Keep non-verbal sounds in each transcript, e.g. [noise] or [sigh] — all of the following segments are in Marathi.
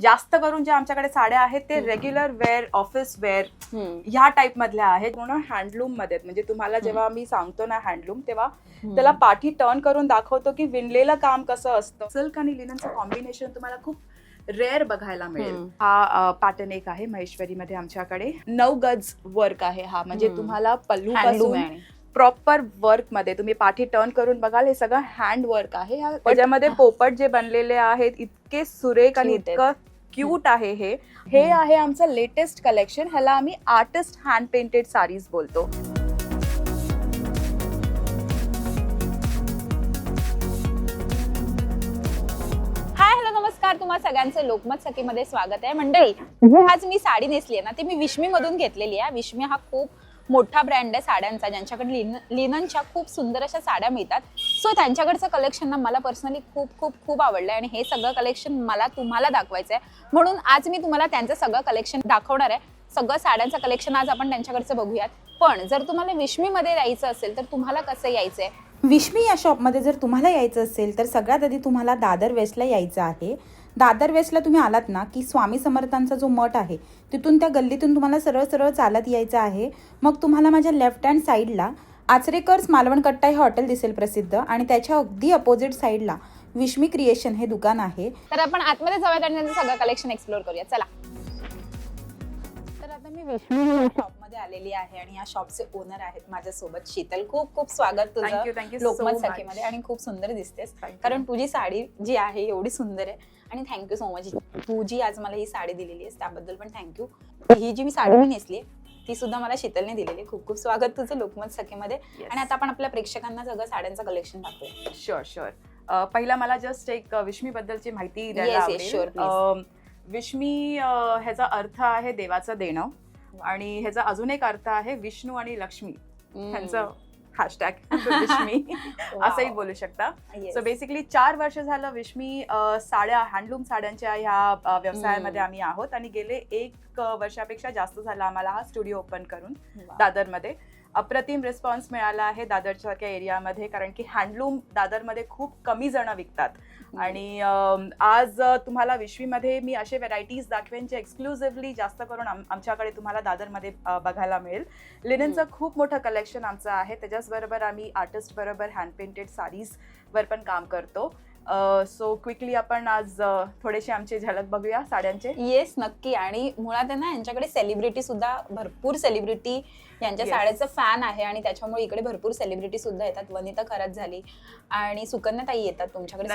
जास्त करून ज्या आमच्याकडे साड्या आहेत ते रेग्युलर वेअर ऑफिस वेअर ह्या टाईप मधल्या आहेत. पूर्ण हँडलूममध्ये आहेत. म्हणजे तुम्हाला जेव्हा मी सांगतो ना हँडलूम तेव्हा त्याला पाठी टर्न करून दाखवतो की विणलेलं काम कसं असतं. सिल्क आणि लिननचं कॉम्बिनेशन तुम्हाला खूप रेअर बघायला मिळेल. हा पॅटर्न एक आहे महेश्वरी मध्ये आमच्याकडे. नऊ गज वर्क आहे हा. म्हणजे. तुम्हाला पल्लू पासून आहे. प्रॉपर वर्कमध्ये तुम्ही पाठी टर्न करून बघाल हे सगळं हँड वर्क आहे. त्याच्यामध्ये पोपट जे बनलेले आहेत इतके सुरेख आणि. इतकं क्यूट आहे हे. हे. आहे आमचं लेटेस्ट कलेक्शन ह्याला आम्ही आर्टिस्ट हँड पेंटेड साडीज बोलतो. हाय हॅलो नमस्कार. तुम्हा सगळ्यांचं लोकमत सखीमध्ये स्वागत आहे. मंडळी जी आज मी साडी नेसली आहे ना ती मी विश्मी मधून घेतलेली आहे. विश्मी हा खूप मोठा ब्रँड आहे साड्यांचा. ज्यांच्याकडे लिन लिननच्या खूप सुंदर अशा साड्या मिळतात. सो त्यांच्याकडचं कलेक्शन ना मला पर्सनली खूप खूप खूप आवडलं आहे आणि हे सगळं कलेक्शन मला तुम्हाला दाखवायचं आहे म्हणून आज मी तुम्हाला त्यांचं सगळं कलेक्शन दाखवणार आहे. सगळं साड्यांचं कलेक्शन आज आपण त्यांच्याकडचं बघूयात. पण जर तुम्हाला विश्मीमध्ये यायचं असेल तर तुम्हाला कसं यायचं आहे विश्मी या शॉपमध्ये जर तुम्हाला यायचं असेल तर सगळ्यात आधी तुम्हाला दादर वेस्टला यायचं आहे. दादर वेस्टला तुम्ही आलात ना की स्वामी समर्थांचा जो मठ आहे तिथून त्या गल्लीतून तुम्हाला सरळ सरळ चालत यायचं आहे. मग तुम्हाला माझ्या लेफ्ट हँड साईडला आचरेकर्स मालवण कट्टा हे हॉटेल दिसेल प्रसिद्ध आणि त्याच्या अगदी अपोजिट साईडला विश्मी क्रिएशन हे दुकान आहे. तर आपण आतमध्ये जाऊयात आणि त्यांचं सगळं कलेक्शन एक्सप्लोर करूया चला. तर आता मी विष्णू शॉपमध्ये आलेली आहे आणि या शॉपचे ओनर आहेत माझ्यासोबत. शीतल खूप खूप स्वागत तुझं. थँक्यू लोकमत सखीमध्ये. आणि खूप सुंदर दिसतेस. कारण तुझी साडी जी आहे एवढी सुंदर आहे. आणि थँक्यू सो मच तू जी आज मला ही साडी दिलेली आहेस त्याबद्दल पण थँक्यू ही जी मी साडी मी नेसली ती सुद्धा मला शीतलने दिलेली. खूप खूप स्वागत तुझं लोकमत सखीमध्ये. आणि आता आपण आपल्या प्रेक्षकांना सगळं साड्यांचं कलेक्शन दाखवूया. शुअर शुअर पहिला मला जस्ट एक विश्मी बद्दलची माहिती द्यायला विश्मी ह्याचा अर्थ आहे देवाचं देणं. आणि ह्याचा अजून एक अर्थ आहे विष्णू आणि लक्ष्मी. ह्यांचं हॅशटॅग विश्मी [laughs] असंही बोलू शकता. सो बेसिकली चार वर्ष झालं विश्मी साड्या हँडलूम साड्यांच्या ह्या व्यवसायामध्ये. आम्ही आहोत आणि गेले एक वर्षापेक्षा जास्त झाला आम्हाला हा स्टुडिओ ओपन करून. दादरमध्ये अप्रतिम रिस्पॉन्स मिळाला आहे दादरसारख्या एरियामध्ये कारण की हँडलूम दादरमध्ये खूप कमी जण विकतात आणि आज तुम्हाला विश्वीमध्ये मी असे व्हरायटीज दाखवेन जे एक्सक्लुझिव्हली जास्त करून आम- आमच्याकडे तुम्हाला दादरमध्ये बघायला मिळेल. लिननचं खूप मोठं कलेक्शन आमचं आहे. त्याच्याच बरोबर आम्ही आर्टिस्ट बरोबर हँड पेंटेड साडीज वर पण काम करतो. सो क्विकली आपण आज थोडेसे आमचे झलक बघूया साड्यांचे. येस नक्की. आणि मुळात आहे ना यांच्याकडे सेलिब्रिटी सुद्धा भरपूर सेलिब्रिटी यांच्या. साड्याचं फॅन आहे आणि त्याच्यामुळे इकडे भरपूर सेलिब्रिटी सुद्धा येतात. वनिता खरात झाली. आणि सुकन्या ताई येतात तुमच्याकडे.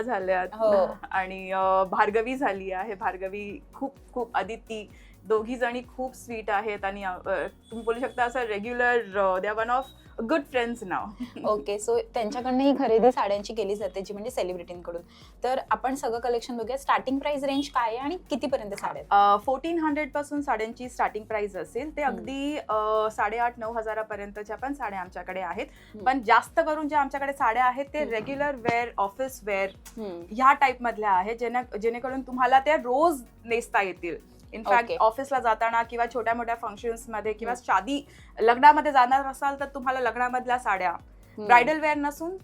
झाल्यात. हो. आणि भार्गवी झाली आहे. भार्गवी खूप खूप अदिती दोघी जणी खूप स्वीट आहेत आणि तुम्ही बोलू शकता असं रेग्युलर द्या वन ऑफ गुड फ्रेंड्स नाव ओके सो त्यांच्याकडनं ही खरेदी साड्यांची केली जाते जी म्हणजे सेलिब्रिटींकडून तर आपण सगळं कलेक्शन बघूया स्टार्टिंग प्राइस रेंज काय आहे आणि कितीपर्यंत साड्या? फोर्टीन हंड्रेडपासून साड्यांची स्टार्टिंग प्राइस असेल ते. अगदी साडेआठ नऊ हजारापर्यंतच्या पण साड्या आमच्याकडे आहेत. पण जास्त करून ज्या आमच्याकडे साड्या आहेत ते. Regular wear office wear. ह्या टाईप मधल्या आहेत जेणे जेणेकरून तुम्हाला त्या रोज नेसता येतील इनफॅक्ट. ऑफिसला जाताना किंवा छोट्या मोठ्या फंक्शन्समध्ये किंवा शादी लग्नामध्ये जाणार असाल तर तुम्हाला लग्नामधल्या साड्या. ब्रायडल वेअर नसून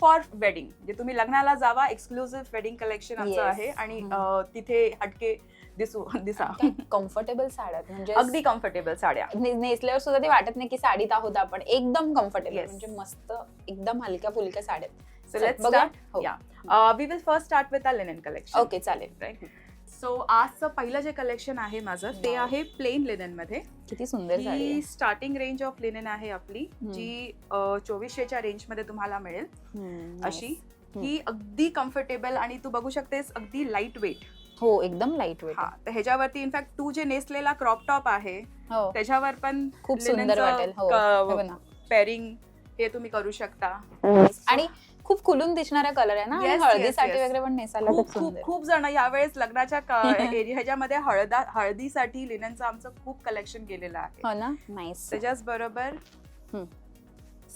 फॉर वेडिंग म्हणजे तुम्ही लग्नाला जावा एक्सक्लुझिव्ह वेडिंग कलेक्शन Yes. आहे आणि तिथे हटके दिसू दिसा. [laughs] कम्फर्टेबल साड्या. म्हणजे अगदी कम्फर्टेबल साड्या. नेसल्यावर सुद्धा ते वाटत नाही की साडीत आहोत आपण. एकदम कम्फर्टेबल. म्हणजे मस्त एकदम हलक्या फुलक्या साड्या we will first start with a linen collection okay चालेल. राईट सो आजचं पहिलं जे कलेक्शन आहे माझं ते. आहे प्लेन लिननमध्ये किती सुंदर साडी ही. स्टार्टिंग रेंज ऑफ लिनन आहे आपली हम्म. जी चोवीसशेच्या रेंजमध्ये तुम्हाला मिळेल हम्म, अशी nice. ही अगदी कम्फर्टेबल आणि तू बघू शकतेस अगदी लाइट वेट हो एकदम लाइट वेट हा तर ह्याच्यावरती इनफॅक्ट तू जे नेसलेला क्रॉप टॉप आहे हो त्याच्यावर पण खूप सुंदर वाटेल हो हे. पेअरिंग हे तुम्ही करू शकता आणि खूप खुलून दिसणारा कलर आहे ना? आणि Yes, yes, हळदीसाठी yes. वगैरे पण नेसायला खूप खूप खूप सुंदर. खूप जण यावेळेस लग्नाच्या एरिया [laughs] ह्याच्यामध्ये हळदा हळदीसाठी लिननचं आमचं खूप कलेक्शन केलेलं आहे. हो ना? नाईस त्याच्याच बरोबर हम्म.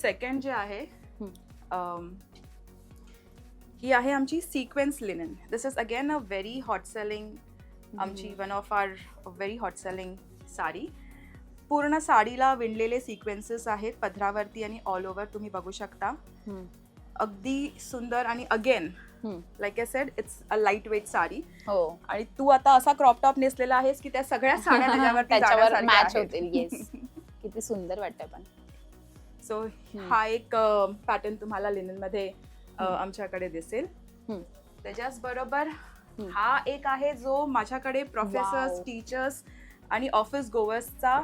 सेकंड जे आहे हम्म. अम, ही आहे आमची sequence linen this is again a very hot selling आमची one of our very hot selling sari. पूर्ण साडीला विणलेले सिक्वेन्सेस आहेत पदरावरती आणि ऑल ओव्हर तुम्ही बघू शकता. अगदी सुंदर आणि again. Like I said it's a light weight sari हो आणि तू आता असा क्रॉप टॉप नेसलेला आहेस की त्या सगळ्या [laughs] साड्या त्याच्यावर जाण्यासारख्या मॅच. होतील [laughs] येस किती सुंदर वाटतंय पण सो. हा एक पॅटर्न तुम्हाला लिननमध्ये. आमच्याकडे दिसेल. त्याच्याच बरोबर. हा एक आहे जो माझ्याकडे प्रोफेसर्स. टीचर्स आणि ऑफिस गोवर्सचा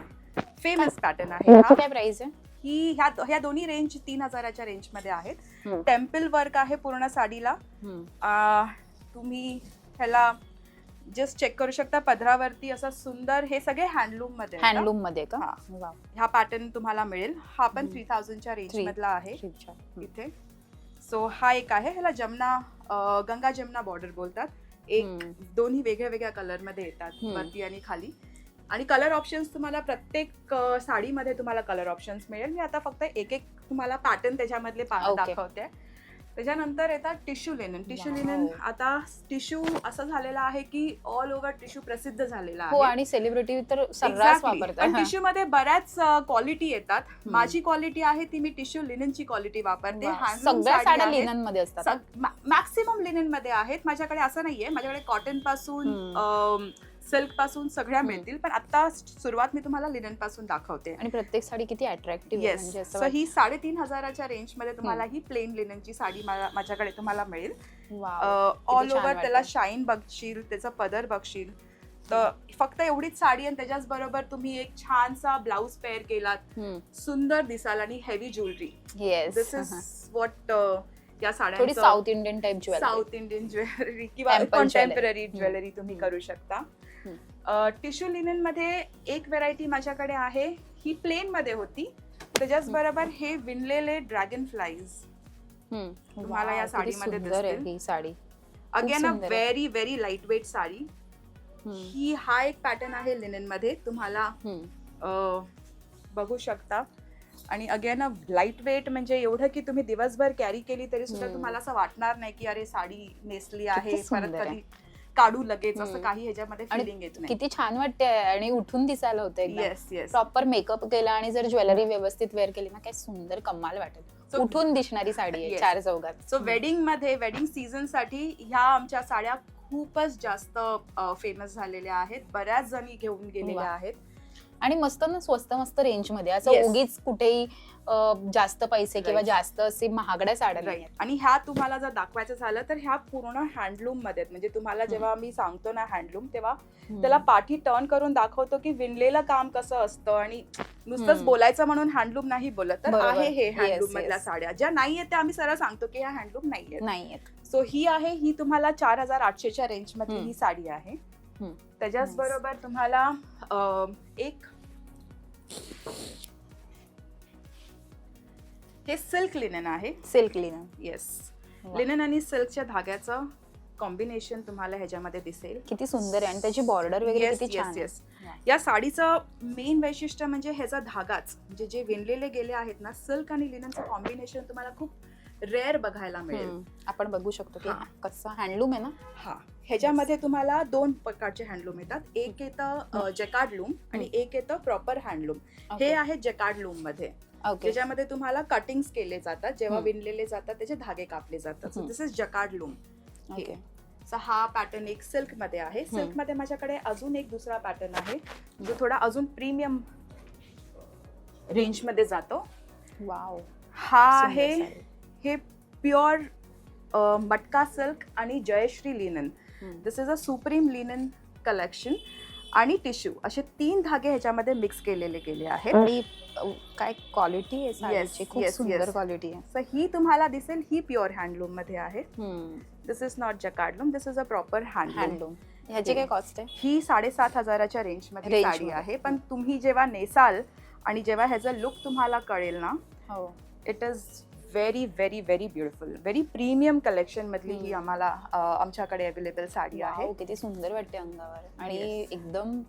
फेमस पॅटर्न आहे हा. काय प्राइस आहे ही ह्या ह्या दोन्ही रेंज तीन हजाराच्या रेंजमध्ये आहेत. टेम्पल वर्क आहे पूर्ण साडीला तुम्ही ह्याला जस्ट चेक करू शकता पदरावरती असं सुंदर हे सगळे हँडलूममध्ये हा. हँडलूममध्ये का हा. हा पॅटर्न तुम्हाला मिळेल हा पण. थ्री थाउजंडच्या रेंज. मधला आहे. इथे सो हा एक आहे ह्याला जमना गंगा जमना बॉर्डर बोलतात एक. दोन्ही वेगळ्या वेगळ्या कलरमध्ये येतात. वरती आणि खाली आणि कलर ऑप्शन्स तुम्हाला प्रत्येक साडीमध्ये तुम्हाला कलर ऑप्शन्स मिळेल. मी आता फक्त एक एक तुम्हाला पॅटर्न त्याच्यामधले. दाखवते. त्याच्यानंतर येतात टिश्यू लिनन टिश्यू. लिनन आता टिश्यू असं झालेला आहे की ऑल ओव्हर टिश्यू प्रसिद्ध झालेला हो आहे. आणि सेलिब्रिटी तर टिश्यू मध्ये बऱ्याच क्वालिटी येतात. माझी क्वालिटी आहे ती मी टिश्यू लिननची क्वालिटी वापरते. मॅक्सिमम लिननमध्ये आहेत. माझ्याकडे असं नाहीये. माझ्याकडे कॉटनपासून सिल्कपासून सगळ्या. मिळतील पण आता सुरुवात मी तुम्हाला लिननपासून दाखवते आणि प्रत्येक साडी किती अट्रॅक्टिव्ह येस सो ही साडेतीन हजाराच्या रेंजमध्ये तुम्हाला ही प्लेन लिननची साडी माझ्याकडे तुम्हाला मिळेल. ऑल ओव्हर त्याला. शाईन बघशील त्याचा पदर बघशील तर फक्त एवढीच साडी आणि त्याच्याच बरोबर तुम्ही एक छानसा ब्लाऊज पेअर केलात. सुंदर दिसाल आणि heavy jewellery yes this is what या थोडी साड्यांचं south Indian type jewellery south Indian jewellery किंवा कॉन्टेम्पररी. ज्वेलरी तुम्ही. करू शकता. टिश्यू लिननमध्ये एक व्हेरायटी माझ्याकडे आहे ही प्लेन मध्ये होती त्याच्याच बरोबर हे विणलेले ड्रॅगन फ्लाईज तुम्हाला या साडीमध्ये दिसतील. Sari again a. Very very light weight sari. ही हा एक पॅटर्न आहे लिननमध्ये तुम्हाला बघू शकता आणि अगेन लाइट वेट म्हणजे एवढं की तुम्ही दिवसभर कॅरी केली तरी सुद्धा. तुम्हाला असं वाटणार नाही की अरे साडी नेसली आहे परत. कधी काढू लगेच असं. काही ह्याच्यामध्ये फिलिंग येत नाही. किती छान वाटते आणि उठून दिसायला होतं एकदम येस येस प्रॉपर मेकअप केला आणि जर ज्वेलरी व्यवस्थित वेअर केली ना काय सुंदर कमाल वाटेल. So- उठून दिसणारी साडी आहे [laughs] Yes. चार चौघात. सो वेडिंगमध्ये वेडिंग सीझनसाठी ह्या आमच्या साड्या खूपच जास्त फेमस झालेल्या आहेत. बऱ्याच जणी घेऊन गेलेल्या. आहेत. आणि मस्त ना स्वस्त मस्त रेंजमध्ये असं Yes. उगीच कुठेही अं, जास्त पैसे किंवा Right. जास्त असे महागड्या साड्या नाही. आणि ह्या तुम्हाला जर दाखवायचं झालं तर ह्या पूर्ण हँडलूममध्ये आहेत. म्हणजे तुम्हाला. जेव्हा मी सांगतो ना हँडलूम तेव्हा आहेत. त्याला पाठी टर्न करून दाखवतो की विणलेलं काम कसं असतं आणि नुसतंच हम्म. बोलायचं म्हणून हँडलूम नाही बोलत तर बरोबर. आहे हे Yes, हँडलूम मधल्या yes. साड्या ज्या नाहीयेत त्या आम्ही सरळ सांगतो की ह्या हँडलूम नाहीयेत नाहीयेत सो ही आहे ही तुम्हाला चार हजार आठशेच्या रेंज मधली हम्म. ही साडी आहे. त्याच्याच. बरोबर तुम्हाला एक हे सिल्क लिनन आहे. Silk linen. येस लिनन आणि सिल्कच्या धाग्याचं कॉम्बिनेशन तुम्हाला ह्याच्यामध्ये दिसेल. किती सुंदर आहे. आणि त्याची बॉर्डर वगैरे किती छान yes. आहे. या साडीचं मेन वैशिष्ट्य म्हणजे ह्याचा धागाच म्हणजे जे विणलेले गेले आहेत ना सिल्क आणि लिननचं कॉम्बिनेशन तुम्हाला खूप रेअर बघायला मिळेल. आपण बघू शकतो की. कसं हँडलूम आहे ना? हा. ह्याच्यामध्ये तुम्हाला दोन प्रकारचे हँडलूम येतात. एक येतं जकार्ड लूम आणि एक येतं प्रॉपर हँडलूम हे आहे जकार्ड लूममध्ये ओके. ज्याच्यामध्ये तुम्हाला कटिंग्स केले जातात. जेव्हा. विणलेले जातात त्याचे धागे कापले जातात. दिस इज जकार्ड लूम हा. पॅटर्न एक सिल्कमध्ये आहे. सिल्कमध्ये माझ्याकडे अजून एक दुसरा पॅटर्न आहे. जो थोडा अजून प्रीमियम रेंजमध्ये जातो. वाव हा आहे. हे प्युअर मटका सिल्क आणि Jayshree linen. This is a supreme linen collection आणि टिश्यू असे तीन धागे ह्याच्यामध्ये मिक्स केलेले गेले आहेत. आणि काय क्वालिटी आहे खूप सुंदर. क्वालिटी आहे. सो ही तुम्हाला दिसेल ही प्युअर हँडलूममध्ये आहे. This is not jacquard loom this is a proper handloom handloom ह्याची काय कॉस्ट आहे? ही साडेसात हजाराच्या रेंजमध्ये Range साडी. आहे. पण तुम्ही जेव्हा नेसाल आणि जेव्हा ह्याचा लुक तुम्हाला कळेल ना हो. It is very very very beautiful very premium collection मधली ही. आम्हाला आमच्याकडे अवेलेबल साडी आहे. किती सुंदर वाटते अंगावर. आणि. एकदम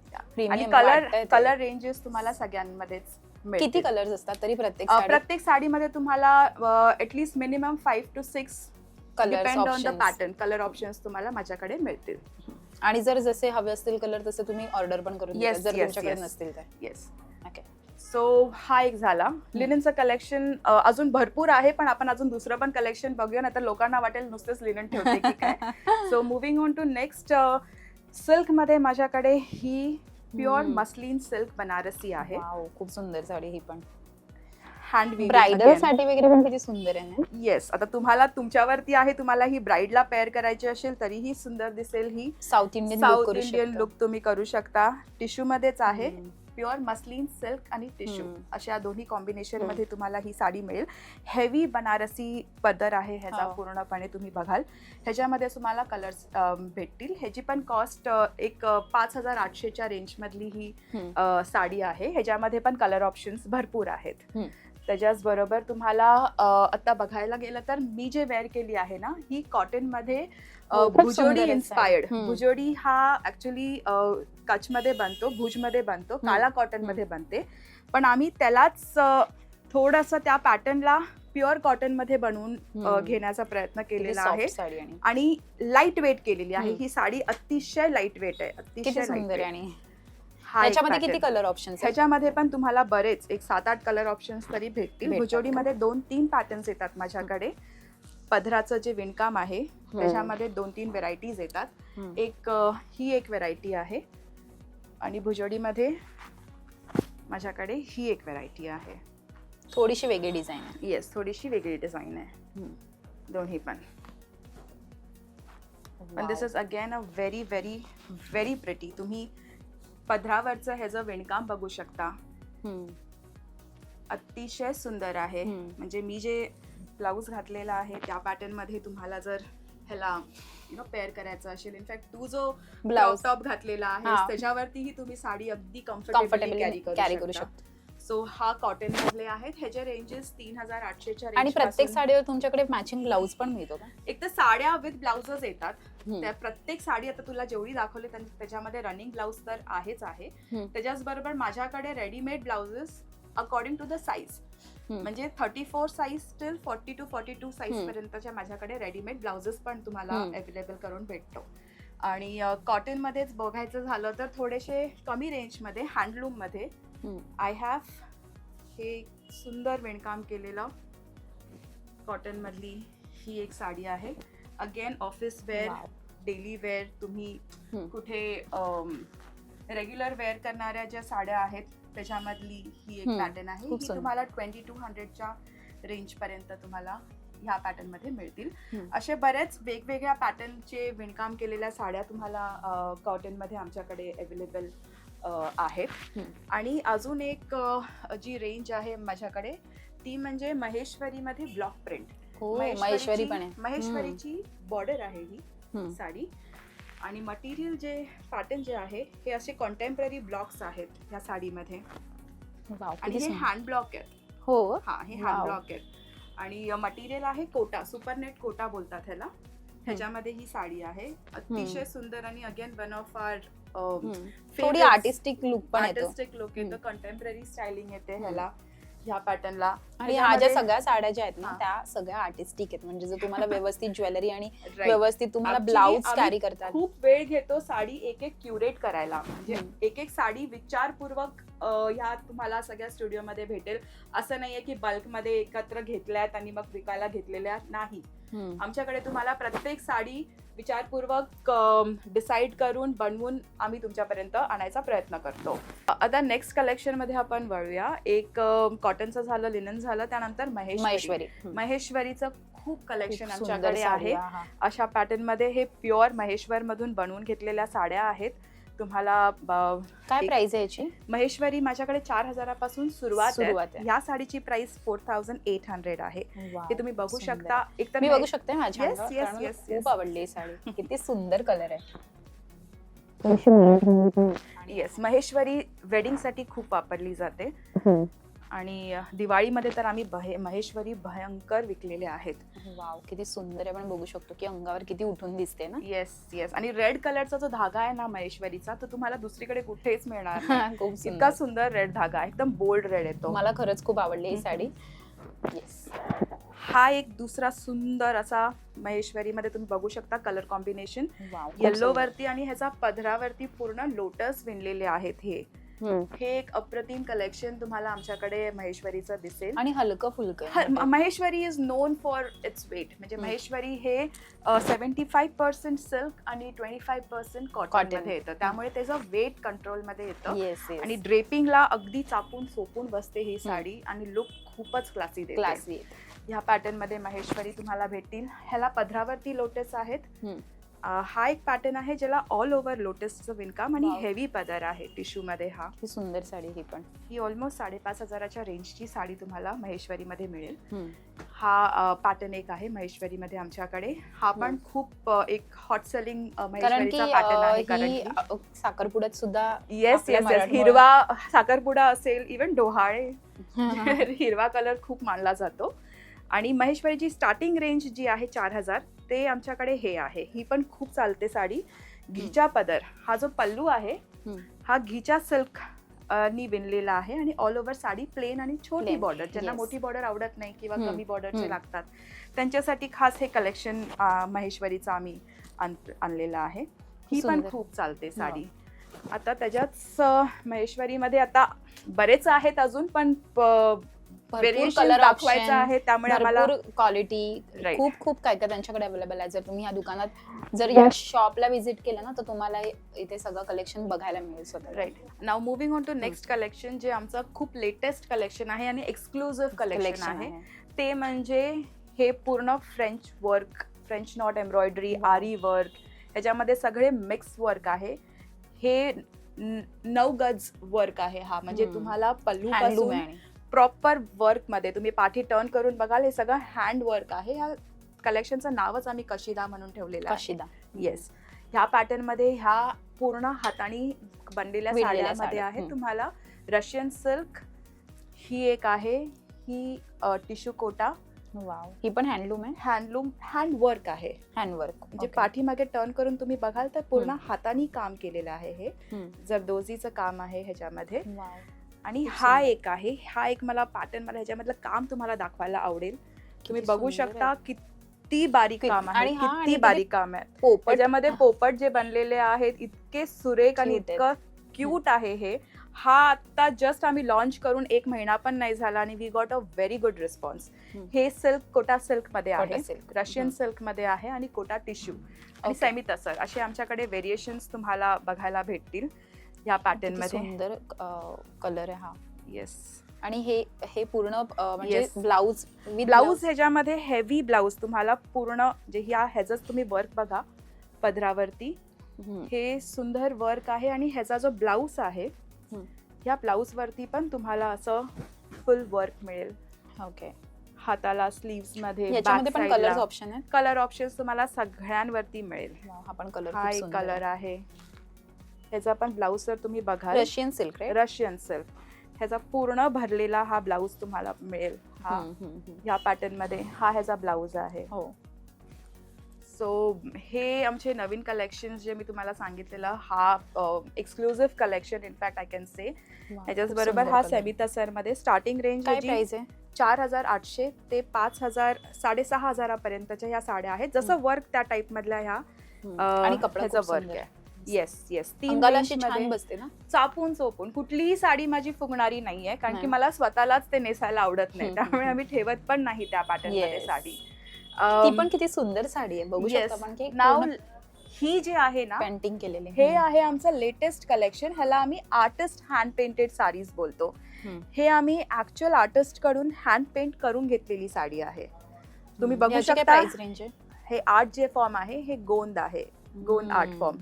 आणि कलर. कलर रेंजेस तुम्हाला सगळ्यांमध्येच. किती कलर्स असतात तरी प्रत्येक प्रत्येक साडीमध्ये तुम्हाला at least minimum five to six depend on the pattern colour options तुम्हाला माझ्याकडे मिळतील. आणि जर जसे हवे असतील कलर तसे तुम्ही ऑर्डर पण करून जर तुमच्याकडे. नसतील तर. येस ओके सो हा एक झाला. लिननचं कलेक्शन अजून भरपूर आहे पण आपण अजून दुसरं पण कलेक्शन बघूया ना तर लोकांना वाटेल नुसतेच लिनन ठेवते की काय. So moving on to next सिल्कमध्ये माझ्याकडे ही प्युअर. मस्लिन सिल्क बनारसी आहे. खूप सुंदर साडी ही पण. हँड ब्रायडलसाठी वगैरे पण किती सुंदर आहे ना? येस आता तुम्हाला तुमच्यावरती आहे तुम्हाला ही ब्राईडला पेअर करायची असेल तरीही सुंदर दिसेल ही. South Indian South Indian look तुम्ही करू शकता. टिश्यू मध्येच आहे. प्युअर मस्लिन सिल्क आणि टिश्यू. अशा दोन्ही कॉम्बिनेशनमध्ये तुम्हाला ही साडी मिळेल. हेवी बनारसी पदर आहे ह्याचा हो. पूर्णपणे तुम्ही बघाल. ह्याच्यामध्ये तुम्हाला कलर्स भेटतील. ह्याची पण कॉस्ट एक पाच हजार आठशेच्या रेंजमधली ही साडी आहे. ह्याच्यामध्ये पण कलर ऑप्शन्स भरपूर आहेत. त्याच्याच बरोबर तुम्हाला आता बघायला गेलं तर मी जे वेअर केली आहे ना ही कॉटनमध्ये भुजोडी इन्स्पायर्ड. भुजोडी हा ऍक्च्युली कच्छमध्ये बनतो भुजमध्ये बनतो काळा कॉटनमध्ये बनते. पण आम्ही त्यालाच थोडस त्या पॅटर्नला प्युअर कॉटनमध्ये बनवून. घेण्याचा प्रयत्न केलेला आहे. आणि. लाइट वेट केलेली आहे. ही साडी अतिशय लाइट वेट आहे. अतिशय सुंदर. आणि. हा त्याच्यामध्ये किती. कलर ऑप्शन ह्याच्यामध्ये पण तुम्हाला बरेच एक सात आठ कलर ऑप्शन्स तरी भेटतील. भुजोडीमध्ये दोन तीन पॅटर्न्स येतात माझ्याकडे. पदराचं जे विणकाम आहे त्याच्यामध्ये दोन तीन व्हेरायटीज येतात एक ही एक व्हेरायटी आहे. आणि भुजोडीमध्ये माझ्याकडे ही एक व्हेरायटी आहे थोडीशी वेगळी डिझाईन आहे येस थोडीशी वेगळी डिझाईन आहे. दोन्ही पण पण this. Is again a very very very pretty तुम्ही पदरावरचं ह्याचं विणकाम बघू शकता. अतिशय सुंदर आहे. म्हणजे मी जे ब्लाऊज घातलेला आहे त्या पॅटर्नमध्ये तुम्हाला जर ह्याला यु नो पेअर करायचं असेल. इनफॅक्ट तू जो ब्लाऊज टॉप घातलेला आहे हा. त्याच्यावरतीही तुम्ही साडी अगदी कम्फर्टेबल कॅरी करू शकतो. सो हा कॉटन मधले आहेत. ह्याचे रेंजेस तीन हजार आठशेच्या आणि प्रत्येक साडीवर तुमच्याकडे मॅचिंग ब्लाऊज पण मिळतो का? एक तर साड्या विथ ब्लाउजेस येतात. त्या प्रत्येक साडी आता तुला जेवढी दाखवली त्या- त्याच्यामध्ये रनिंग ब्लाउज तर आहेच आहे. त्याच्याच बरोबर माझ्याकडे readymade blouses according to the size. म्हणजे thirty four size till forty two forty two size. पर्यंतच्या माझ्याकडे रेडीमेड ब्लाउजेस पण तुम्हाला. अवेलेबल करून भेटतो आणि कॉटन मध्येच बघायचं झालं तर थोडेसे कमी रेंजमध्ये हँडलूममध्ये हम्म. आय हॅव हे सुंदर विणकाम केलेलं कॉटन मधली ही एक साडी आहे again office wear. Daily wear तुम्ही. कुठे रेग्युलर वेअर करणाऱ्या ज्या साड्या आहेत त्याच्यामधली ही एक हम्म. पॅटर्न आहे खूप ही सुंदर. तुम्हाला ट्वेंटी टू हंड्रेडच्या रेंज पर्यंत तुम्हाला ह्या पॅटर्नमध्ये मिळतील हम्म. असे बरेच वेगवेगळ्या पॅटर्नचे विणकाम केलेल्या साड्या तुम्हाला कॉटनमध्ये आमच्याकडे अवेलेबल आहेत हम्म. आणि अजून एक अ, जी रेंज आहे माझ्याकडे ती म्हणजे महेश्वरीमध्ये ब्लॉक प्रिंट हो महेश्वरी पण आहे महेश्वरीची बॉर्डर आहे ही हम्म. साडी आणि मटेरियल जे पॅटर्न जे आहे हे असे कॉन्टेम्पररी ब्लॉक्स आहेत ह्या साडीमध्ये. आणि हे. हँड ब्लॉक आहेत. हो? हा हे. हँड ब्लॉक आहेत. आणि मटेरियल आहे कोटा सुपरनेट कोटा बोलतात ह्याला. ह्याच्यामध्ये ही साडी आहे. अतिशय सुंदर आणि अगेन वन ऑफ आर. थोडी आर्टिस्टिक लुक पण येतो. आर्टिस्टिक लुक येतं. कंटेम्पररी स्टायलिंग येते ह्याला. ह्या पॅटर्नला आणि ह्या ज्या सगळ्या साड्या ज्या आहेत ना. त्या सगळ्या आर्टिस्टिक आहेत म्हणजे जर तुम्हाला [laughs] व्यवस्थित ज्वेलरी आणि. व्यवस्थित तुम्हाला आम्ही कॅरी करतात खूप वेळ घेतो साडी एक एक क्युरेट करायला म्हणजे. एक एक साडी विचारपूर्वक ह्या तुम्हाला सगळ्या स्टुडिओमध्ये भेटेल असं नाहीये की बल्कमध्ये एकत्र घेतल्यात आणि मग विकायला घेतलेल्या नाही. आमच्याकडे तुम्हाला प्रत्येक साडी विचारपूर्वक डिसाईड करून बनवून आम्ही तुमच्यापर्यंत आणायचा प्रयत्न करतो. आता नेक्स्ट कलेक्शनमध्ये आपण वळूया. एक कॉटनचं झालं लिनन झालं त्यानंतर महेश महेश्वरी. महेश्वरीचं खूप कलेक्शन आमच्याकडे आहे. अशा पॅटर्नमध्ये हे प्युअर महेश्वर मधून बनवून घेतलेल्या साड्या आहेत. तुम्हाला ब- काय एक- प्राइस आहे याची? महेश्वरी माझ्याकडे चार हजारापासून सुरुवात सुरुवात आहे. या साडीची price four thousand eight hundred आहे. हे तुम्ही बघू सुंदर. शकता. एक तर मी बघू शकते माझ्या Yes, अंगावर, yes, कारण मला yes, yes. खूप आवडली ही साडी. [laughs] किती सुंदर कलर आहे. येस महेश्वरी वेडिंगसाठी खूप वापरली जाते. आणि दिवाळीमध्ये तर आम्ही महेश्वरी भयंकर विकलेले आहेत. वाव किती सुंदर आहे आपण बघू शकतो की अंगावर किती उठून दिसते ना. Yes yes. आणि रेड कलरचा जो धागा आहे ना महेश्वरीचा तो तुम्हाला दुसरीकडे कुठेच मिळणार नाही. [laughs] खूप इतका सुंदर रेड धागा एकदम बोल्ड रेड येतो मला खरंच खूप आवडली ही साडी. येस. हा एक दुसरा सुंदर असा महेश्वरी मध्ये तुम्ही बघू शकता कलर कॉम्बिनेशन. वाव येल्लो वरती आणि ह्याचा पदरावरती पूर्ण लोटस विणलेले आहेत हे. हे एक अप्रतिम कलेक्शन तुम्हाला आमच्याकडे महेश्वरीचं दिसेल. आणि हलकं फुलकं Maheshwari is known for its weight म्हणजे. महेश्वरी हे सेव्हन्टी फाईव्ह पर्सेंट सिल्क आणि ट्वेंटी फाईव्ह पर्सेंट कॉटन. मध्ये येतं. त्यामुळे त्याचं वेट कंट्रोलमध्ये येतं. आणि ड्रेपिंगला अगदी चापून सोपून बसते ही साडी आणि लुक खूपच क्लासी क्लासी ह्या पॅटर्नमध्ये महेश्वरी तुम्हाला भेटतील. ह्याला पदरावरती लोटस आहेत. हा एक पॅटर्न आहे ज्याला ऑल ओव्हर लोटसचं विणकाम आणि. हेवी पदर आहे टिश्यू मध्ये हा. ही सुंदर साडी ही पण. ही ऑलमोस्ट साडेपाच हजाराच्या रेंजची साडी तुम्हाला महेश्वरीमध्ये मिळेल. हा पॅटर्न एक आहे महेश्वरीमध्ये आमच्याकडे. हा पण खूप एक हॉट सेलिंग कारण की महेश्वरीचा पॅटर्न आहे. अं, साखरपुड्यात सुद्धा येस येस येस हिरवा साखरपुडा असेल इवन डोहाळे. [laughs] हिरवा कलर खूप मानला जातो. आणि महेश्वरीची स्टार्टिंग रेंज जी आहे चार हजार ते आमच्याकडे हे आहे. ही पण खूप चालते साडी. घिच्या पदर. हा जो पल्लू आहे. हा घिच्या सिल्क नी विणलेला आहे आणि ऑल ओव्हर साडी प्लेन आणि छोटी बॉर्डर ज्यांना. मोठी बॉर्डर आवडत नाही किंवा कमी बॉर्डरचे. लागतात. त्यांच्यासाठी खास हे कलेक्शन महेश्वरीचं आम्ही आण- आणलेलं आहे. ही पण. खूप चालते साडी. आता त्याच्याच महेश्वरीमध्ये आता बरेच आहेत अजून पण व्हेरिएशन कलर दाखवायचं आहे त्यामुळे आम्हाला क्वालिटी. खूप खूप काय काय त्यांच्याकडे अवेलेबल आहे. जर तुम्ही या दुकानात जर या शॉपला व्हिजिट केलं ना तर तुम्हाला इथे सगळं कलेक्शन बघायला मिळेल स्वतः right now moving on to next collection जे आमचं खूप लेटेस्ट कलेक्शन आहे आणि एक्सक्लुझिव्ह कलेक्शन आहे. ते म्हणजे हे पूर्ण French work French not embroidery. Aari work ह्याच्यामध्ये सगळे मिक्स वर्क आहे. हे नऊ गज वर्क आहे हा. म्हणजे. तुम्हाला पल्लू पासून आहे. प्रॉपर वर्कमध्ये तुम्ही पाठी टर्न करून बघाल हे सगळं हँड वर्क आहे. ह्या कलेक्शनचं नावच आम्ही कशिदा म्हणून ठेवलेलं आहे. कशिदा. येस ह्या पॅटर्नमध्ये ह्या पूर्ण हाताने बनलेल्या साड्यामध्ये साड्या, आहे. तुम्हाला रशियन सिल्क ही एक आहे. ही टिश्यू कोटा. वाव. ही पण हँडलूम आहे? हँडलूम हँड वर्क आहे. हँडवर्क म्हणजे पाठीमागे टर्न करून तुम्ही बघाल तर पूर्ण हाताने काम केलेलं आहे हे. जरदोजीचं काम आहे ह्याच्यामध्ये. आणि हा. एक आहे हा एक मला पॅटर्न मला ह्याच्यामधलं काम तुम्हाला दाखवायला आवडेल तुम्ही बघू शकता. किती बारीक काम आहे किती बारीक काम आहे पोपट त्याच्यामध्ये पोपट जे बनलेले आहेत इतके सुरेख आणि. इतकं क्यूट आहे हे हा आता जस्ट आम्ही लॉन्च करून एक महिना पण नाही झाला आणि we got a very good response. हे सिल्क कोटा सिल्कमध्ये कोटा आहे silk. रशियन हम्म. सिल्कमध्ये आहे आणि कोटा टिश्यू आणि. सेमी तसर असे आमच्याकडे व्हेरिएशन्स तुम्हाला बघायला भेटतील या पॅटर्न किती मध्ये. सुंदर कलर आहे हा. येस आणि हे हे पूर्ण अं, म्हणजे Yes. ब्लाऊज ब्लाऊज ह्याच्यामध्ये हेवी ब्लाऊज तुम्हाला पूर्ण जे ह्या ह्याच तुम्ही वर्क बघा पदरावरती. हे सुंदर वर्क आहे आणि ह्याचा जो ब्लाऊज आहे हम्म. ह्या ब्लाऊज वरती पण तुम्हाला असं फुल वर्क मिळेल. ओके हाताला स्लीव्समध्ये याच्यामध्ये पण कलर ऑप्शन आहेत? कलर ऑप्शन तुम्हाला सगळ्यांवरती मिळेल. हा पण कलर हा एक कलर आहे. ह्याचा पण ब्लाऊज जर तुम्ही बघाल रशियन सिल्क रशियन सिल्क ह्याचा पूर्ण भरलेला हा ब्लाऊज तुम्हाला मिळेल. हा ह्या पॅटर्नमध्ये हा ह्याचा ब्लाऊज आहे. हो. सो हे आमचे नवीन कलेक्शन जे मी तुम्हाला सांगितलेलं हा exclusive collection in fact I can say Wow, ह्याच्याच खूप बरोबर सुंदर हा color. सेमी तसरमध्ये स्टार्टिंग रेंज काय प्राइस आहे? चार हजार आठशे ते पाच हजार साडेसहा हजारापर्यंतच्या ह्या साड्या आहेत. जसं वर्क त्या टाइप मधल्या ह्या आणि कपडा ह्याचं खूप वर्क आहे. येस येस तीन अंगाला range अशी मध्ये छान बसते ना? चापून चोपून. कुठलीही साडी माझी फुगणारी नाहीये कारण की नाही. मला स्वतःलाच ते नेसायला आवडत नाही. हम्म, त्यामुळे. आम्ही ठेवत पण नाही त्या पॅटर्नमध्ये Yes. साडी. ती पण किती सुंदर साडी आहे. बघू शकता आपण की नाव ही जी आहे ना पेंटिंग केलेली. हे आहे आमचं लेटेस्ट कलेक्शन ह्याला आम्ही आर्टिस्ट हँड पेंटेड साडीज बोलतो. हम्म. हे आम्ही ऍक्च्युअल आर्टिस्टकडून हँड पेंट करून घेतलेली साडी आहे. तुम्ही बघू शकता प्राइस रेंज आहे? हे आर्ट जे फॉर्म आहे हे गोंद आहे. गोंद आर्ट. फॉर्म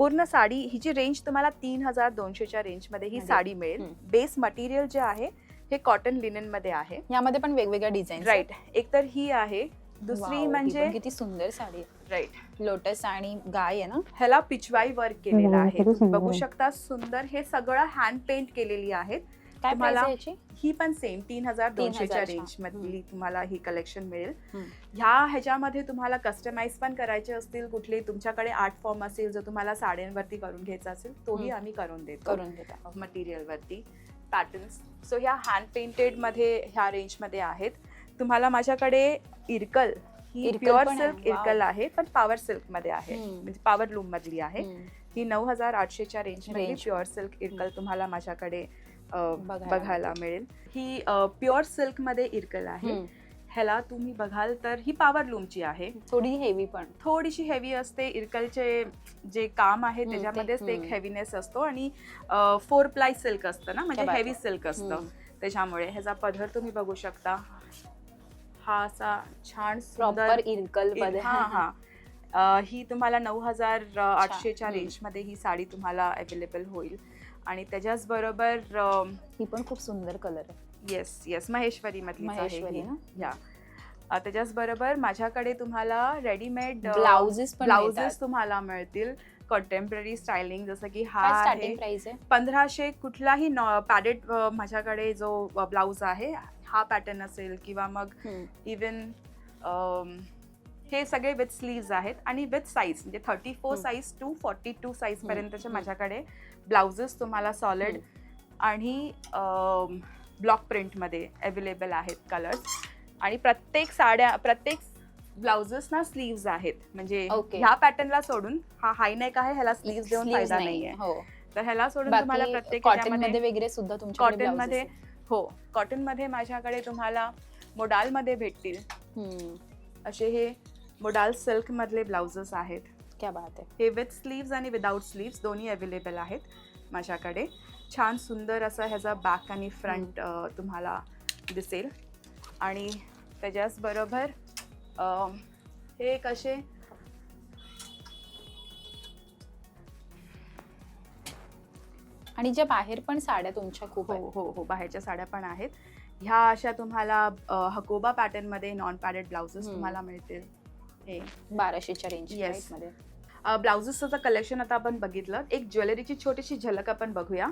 पूर्ण साडी हिची रेंज तुम्हाला तीन हजार दोनशेच्या रेंजमध्ये ही मध्ये. साडी मिळेल. बेस मटेरियल जे आहे हे कॉटन लिननमध्ये आहे. यामध्ये पण वेगवेगळ्या डिझाईन राईट एक तर ही आहे. दुसरी म्हणजे किती सुंदर साडी राईट लोटस आणि गाय आहे ना? ह्याला पिचवाई वर्क केलेलं हम्म, आहे. बघू. शकता सुंदर हे सगळं हँड पेंट केलेली आहेत. काय तुम्हाला- ही पण सेम तीन हजार दोनशेच्या 3,000 रेंज मधली तुम्हाला ही कलेक्शन मिळेल. ह्या ह्याच्यामध्ये तुम्हाला कस्टमाइज पण करायचे असतील कुठले तुमच्याकडे आर्ट फॉर्म असेल जर तुम्हाला साड्यांवरती करून घ्यायचा असेल तोही. आम्ही करून देतो. करून घेता मटेरियल वरती पॅटर्न्स सो ह्या हँड पेंटेडमध्ये ह्या रेंजमध्ये आहेत. तुम्हाला माझ्याकडे इरकल ही प्युअर सिल्क. इरकल आहे. पण पॉवर सिल्कमध्ये आहे. म्हणजे पॉवर लूम मधली आहे. ही नऊ हजार आठशेच्या रेंजमध्ये. प्युअर सिल्क इरकल तुम्हाला माझ्याकडे बघायला मिळेल. ही प्युअर सिल्कमध्ये इरकल आहे. ह्याला तुम्ही बघाल तर ही पॉवर लूमची आहे. थोडी हेवी पण. थोडीशी हेवी असते. इरकलचे जे काम आहे त्याच्यामध्येच एक. हेवीनेस असतो आणि फोर प्लाय सिल्क असतं ना? म्हणजे हेवी. सिल्क असतं. त्याच्यामुळे ह्याचा पदर तुम्ही बघू शकता. हा असा छान प्रॉपर सुंदर इरकल हा [laughs] हा. ही तुम्हाला नऊ हजार आठशेच्या. रेंजमध्ये ही साडी तुम्हाला अवेलेबल होईल. आणि त्याच्याच बरोबर ही पण खूप सुंदर कलर आहे. येस येस महेश्वरी महेश्वरी त्याच्याच बरोबर माझ्याकडे तुम्हाला रेडीमेड ब्लाउजेस ब्लाउजेस तुम्हाला मिळतील. कंटेम्पररी स्टायलिंग जसं की हा आहे. पंधराशे कुठलाही पॅडेड माझ्याकडे जो ब्लाऊज आहे हा पॅटर्न असेल किंवा मग. इवन हे सगळे विथ स्लीव्ज आहेत आणि विथ साईज म्हणजे thirty four. Size to forty two size पर्यंतचे. माझ्याकडे ब्लाउजेस तुम्हाला सॉलिड आणि ब्लॉक प्रिंटमध्ये अवेलेबल आहेत कलर्स आणि प्रत्येक साड्या प्रत्येक ब्लाउजेस ना स्लीव्ज आहेत. म्हणजे. ह्या पॅटर्नला सोडून हा हाय नेक आहे ह्याला स्लीव्ज देऊन फायदा नाहीये. हो. तर ह्याला सोडून तुम्हाला प्रत्येक वगैरे सुद्धा कॉटनमध्ये हो कॉटनमध्ये माझ्याकडे तुम्हाला मोडाल मध्ये भेटतील. असे हे मोडाल सिल्क मधले ब्लाउजेस आहेत. क्या बात आहे हे विथ स्लीव्ज आणि विदाऊट स्लीव्स दोन्ही अवेलेबल आहेत माझ्याकडे. छान सुंदर असा ह्याचा बॅक आणि फ्रंट तुम्हाला दिसेल. आणि त्याच्याच बरोबर अं, हे कसे आणि ज्या बाहेर पण साड्या तुमच्या खूप हो हो हो बाहेरच्या साड्या पण आहेत. ह्या अशा तुम्हाला हकोबा पॅटर्नमध्ये नॉन पॅडेड ब्लाउजेस. तुम्हाला मिळतील. हे बाराशेच्या रेंज Yes. मध्ये ब्लाउजेसचं कलेक्शन आता आपण बघितलं एक ज्वेलरीची छोटीशी झलक आपण बघूया.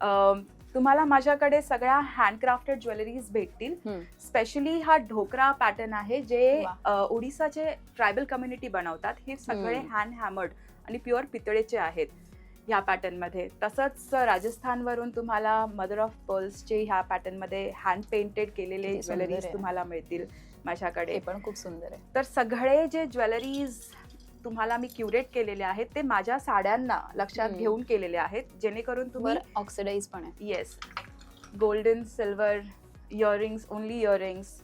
अं, तुम्हाला माझ्याकडे सगळ्या हँडक्राफ्टेड ज्वेलरीज भेटतील हम्म. स्पेशली हा ढोकरा पॅटर्न आहे जे वा. अं, ओडिसाचे ट्रायबल कम्युनिटी बनवतात हे सगळे हम्म. हँड हॅमर्ड आणि प्युअर पितळेचे आहेत ह्या पॅटर्नमध्ये तसंच राजस्थानवरून तुम्हाला मदर ऑफ पर्ल्सचे ह्या पॅटर्नमध्ये हँड पेंटेड केलेले किती सुंदर ज्वेलरीज आहे. तुम्हाला मिळतील माझ्याकडे. पण खूप सुंदर आहे. तर सगळे जे ज्वेलरीज तुम्हाला मी क्युरेट केलेले आहेत ते माझ्या साड्यांना लक्षात. घेऊन केलेले आहेत. जेणेकरून तुम्ही ऑक्सिडाईज पण आहे. Yes golden silver earrings only earrings.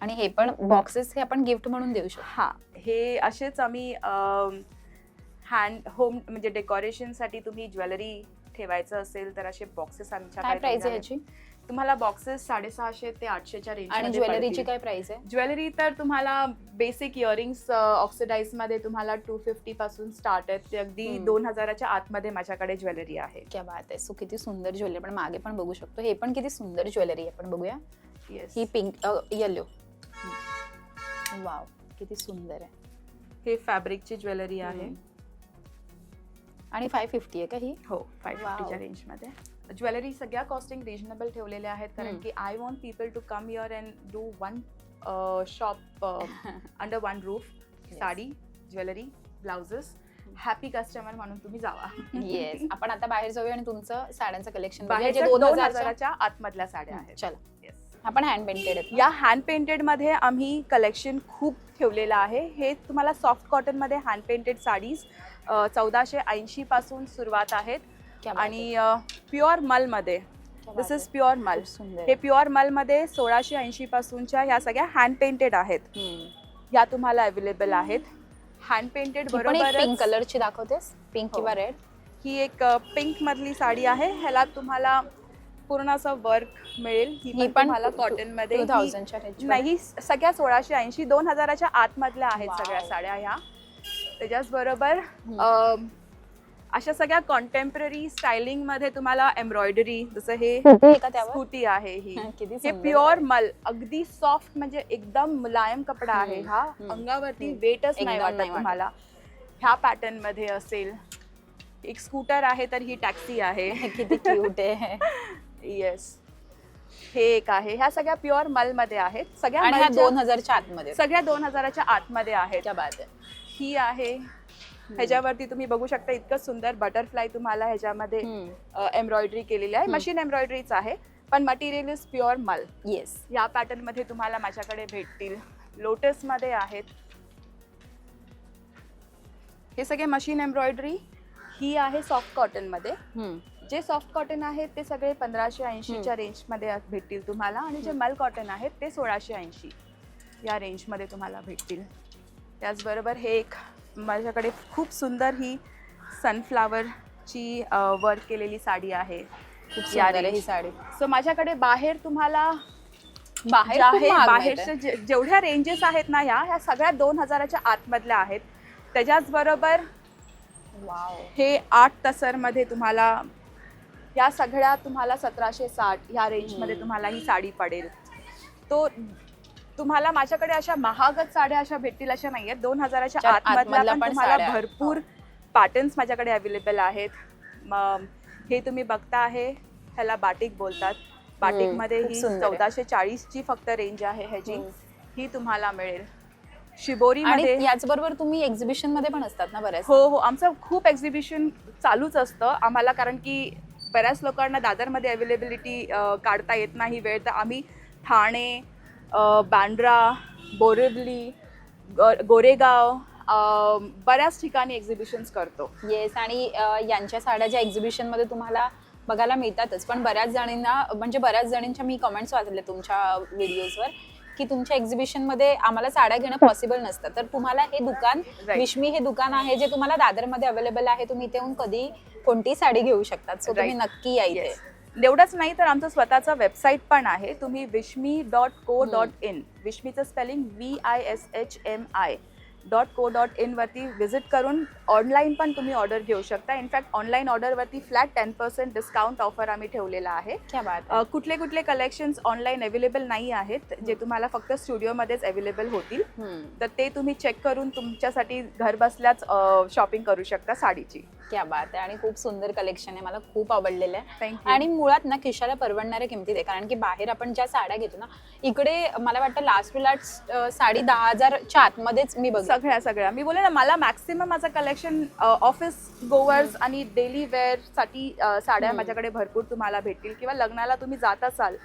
आणि हे पण बॉक्सेस हे आपण गिफ्ट म्हणून देऊ शकतो. हा. हे असेच आम्ही हँड होम म्हणजे डेकोरेशनसाठी तुम्ही ज्वेलरी ठेवायचं असेल तर असे बॉक्सेस आमच्या तुम्हाला बॉक्सेस साडेसहाशे ते आठशेच्या रेंज आणि ज्वेलरीची काय प्राइस आहे? ज्वेलरी तर तुम्हाला बेसिक इयरिंग्स ऑक्सिडाईजमध्ये तुम्हाला टू फिफ्टी पासून स्टार्ट आहेत. ते अगदी. दोन हजाराच्या आतमध्ये माझ्याकडे ज्वेलरी आहे. क्या बात आहे. सो किती सुंदर ज्वेलरी पण मागे पण बघू शकतो. हे पण किती सुंदर ज्वेलरी आहे. आपण बघूया. येस ही पिंक येलो वाव किती सुंदर आहे. हे फॅब्रिकची ज्वेलरी आहे. आणि फाय फिफ्टी आहे का ही? हो Wow. फिफ्टीच्या रेंजमध्ये ज्वेलरी सगळ्या कॉस्टिंग रिजनेबल ठेवलेल्या आहेत कारण. की I want people to come your and do one shop under one roof. Sari jewellery blouses happy customer म्हणून तुम्ही जावा. येस आपण आता बाहेर जाऊया आणि तुमचं साड्यांचं कलेक्शन दोन हजारच्या आतमधल्या साड्या आहेत. चला. Yes. आपण हँड पेंटेड या हँड पेंटेडमध्ये आम्ही कलेक्शन खूप ठेवलेलं आहे. हे तुम्हाला सॉफ्ट कॉटनमध्ये हँड पेंटेड साडीज चौदाशे ऐंशी पासून सुरुवात आहेत. आणि प्युअर मलमध्ये आहे, क्या दिस इज. प्युअर मल हे प्युअर मलमध्ये सोळाशे ऐंशी पासूनच्या ह्या सगळ्या हँड पेंटेड आहेत. हम्म. या तुम्हाला अवेलेबल आहेत. हँड पेंटेड ही एक पिंक बरोबर कलरची दाखवतेस? पिंक हो. किंवा रेड ही एक पिंक मधली साडी आहे. ह्याला तुम्हाला पूर्ण असं वर्क मिळेल. ही ही पण तुम्हाला कॉटनमध्ये ही- नाही सगळ्या सोळाशे ऐंशी दोन हजाराच्या आतमधल्या आहेत. सगळ्या साड्या ह्या. त्याच्याच बरोबर. अशा सगळ्या कॉन्टेम्पररी स्टायलिंगमध्ये तुम्हाला एम्ब्रॉयडरी जसं हे [laughs] स्कूटी आहे ही. हे प्युअर. मल अगदी सॉफ्ट म्हणजे एकदम मुलायम कपडा आहे हा. अंगावरती. वेटच नाही वाटत. तुम्हाला. ह्या पॅटर्नमध्ये असेल. एक स्कूटर आहे तर ही टॅक्सी आहे. [laughs] किती क्यूट आहे. [laughs] येस हे एक आहे. ह्या सगळ्या प्युअर मलमध्ये आहेत. सगळ्या दोन हजारच्या आतमध्ये. सगळ्या दोन हजाराच्या आतमध्ये आहेत. ही आहे. ह्याच्यावरती तुम्ही बघू शकता इतकं सुंदर बटरफ्लाय तुम्हाला ह्याच्यामध्ये एम्ब्रॉयडरी केलेली आहे. मशीन एम्ब्रॉयडरीच आहे पण मटेरियल इज प्युअर मल येस या पॅटर्नमध्ये तुम्हाला माझ्याकडे भेटतील. लोटसमध्ये आहेत. हे सगळे मशीन एम्ब्रॉयडरी ही आहे सॉफ्ट कॉटनमध्ये हम्म. जे सॉफ्ट कॉटन आहेत ते सगळे पंधराशे ऐंशीच्या रेंजमध्ये भेटतील तुम्हाला आणि जे मल कॉटन आहेत ते सोळाशे ऐंशी या रेंजमध्ये तुम्हाला भेटतील. त्याचबरोबर हे एक माझ्याकडे खूप सुंदर ही सनफ्लावरची वर्क केलेली साडी आहे. खूप सुंदर आहे ही. साडी. सो माझ्याकडे बाहेर तुम्हाला बाहेर आहे बाहेरच्या जेवढ्या रेंजेस आहेत ना ह्या ह्या सगळ्या दोन हजाराच्या आतमधल्या आहेत. त्याच्याच बरोबर हे आठ तसरमध्ये तुम्हाला या सगळ्या तुम्हाला सतराशे साठ ह्या रेंजमध्ये. तुम्हाला ही साडी पडेल. तो तुम्हाला माझ्याकडे अशा महागच साड्या अशा भेटतील अशा नाही आहेत दोन हजाराच्या च्या आतमधल्या पण तुम्हाला. भरपूर पॅटर्न्स माझ्याकडे अवेलेबल आहेत. हे तुम्ही बघता आहे ह्याला बाटिक बोलतात. बाटिकमध्ये ही. चौदाशे चाळीसची फक्त रेंज आहे ह्याची. ही तुम्हाला मिळेल. शिबोरी आणि मध्ये याचबरोबर तुम्ही एक्झिबिशनमध्ये पण असतात ना बऱ्याच हो हो. आमचं खूप एक्झिबिशन चालूच असतं. आम्हाला कारण की बऱ्याच लोकांना दादरमध्ये अवेलेबिलिटी काढता येत नाही वेळ तर आम्ही ठाणे अ, बांद्रा बोरिवली गो- गोरेगाव बऱ्याच ठिकाणी एक्झिबिशन्स करतो येस आणि यांच्या साड्या ज्या एक्झिबिशनमध्ये तुम्हाला बघायला मिळतातच पण बऱ्याच जणींना म्हणजे बऱ्याच जणींच्या मी कमेंट्स वाचले तुमच्या व्हिडिओजवर की तुमच्या एक्झिबिशनमध्ये आम्हाला साड्या घेणं पॉसिबल नसतं तर तुम्हाला हे दुकान. विश्मी हे दुकान आहे जे तुम्हाला दादरमध्ये अवेलेबल आहे तुम्ही इथे येऊन कधी कोणती साडी घेऊ शकतात सो तुम्ही. नक्की या इथे. एवढंच नाही तर आमचं स्वतःचं वेबसाईट पण आहे. तुम्ही Vishmi dot co dot in विश्मीचं spelling V I S H M I dot co dot in वरती व्हिजिट करून ऑनलाईन पण तुम्ही ऑर्डर घेऊ शकता. In fact online ऑर्डरवरती flat ten percent discount offer आम्ही ठेवलेला आहे. क्या बात अ, कुठले कुठले कलेक्शन्स ऑनलाईन अवेलेबल नाही आहेत जे तुम्हाला फक्त स्टुडिओमध्येच अवेलेबल होतील. तर ते तुम्ही चेक करून तुमच्यासाठी घर बसल्याच शॉपिंग करू शकता साडीची. क्या बात आहे आणि खूप सुंदर कलेक्शन आहे. मला खूप आवडलेलं आहे. थँक्यू आणि मुळात ना खिशाला परवडणाऱ्या किमतीत आहे. कारण की बाहेर आपण ज्या साड्या घेतो ना इकडे मला वाटतं लास्ट टू लास्ट साडी दहा हजारच्या आतमध्येच मी बघ सगळ्या सगळ्या. मी बोले ना मला मॅक्सिमम माझं कलेक्शन ऑफिस गोवर्स आणि डेली वेअरसाठी अ, साड्या. माझ्याकडे भरपूर तुम्हाला भेटतील किंवा लग्नाला तुम्ही जात असाल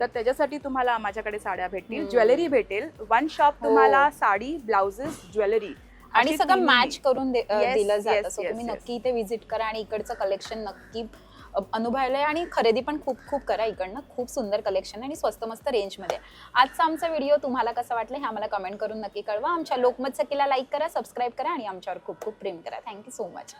तर त्याच्यासाठी तुम्हाला माझ्याकडे साड्या भेटतील. ज्वेलरी भेटेल वन शॉप हो. तुम्हाला साडी ब्लाउजेस ज्वेलरी आणि सगळं मॅच करून दिलं जातं तुम्ही. नक्की इथे व्हिजिट करा आणि इकडचं कलेक्शन नक्की अनुभवायला आहे आणि खरेदी पण खूप खूप करा इकडनं. खूप सुंदर कलेक्शन आणि स्वस्त मस्त रेंजमध्ये आजचा आमचा व्हिडिओ तुम्हाला कसा वाटला हे आम्हाला कमेंट करून नक्की कळवा. आमच्या लोकमत सखीला लाईक करा सबस्क्राईब करा आणि आमच्यावर खूप खूप प्रेम करा. Thank you so much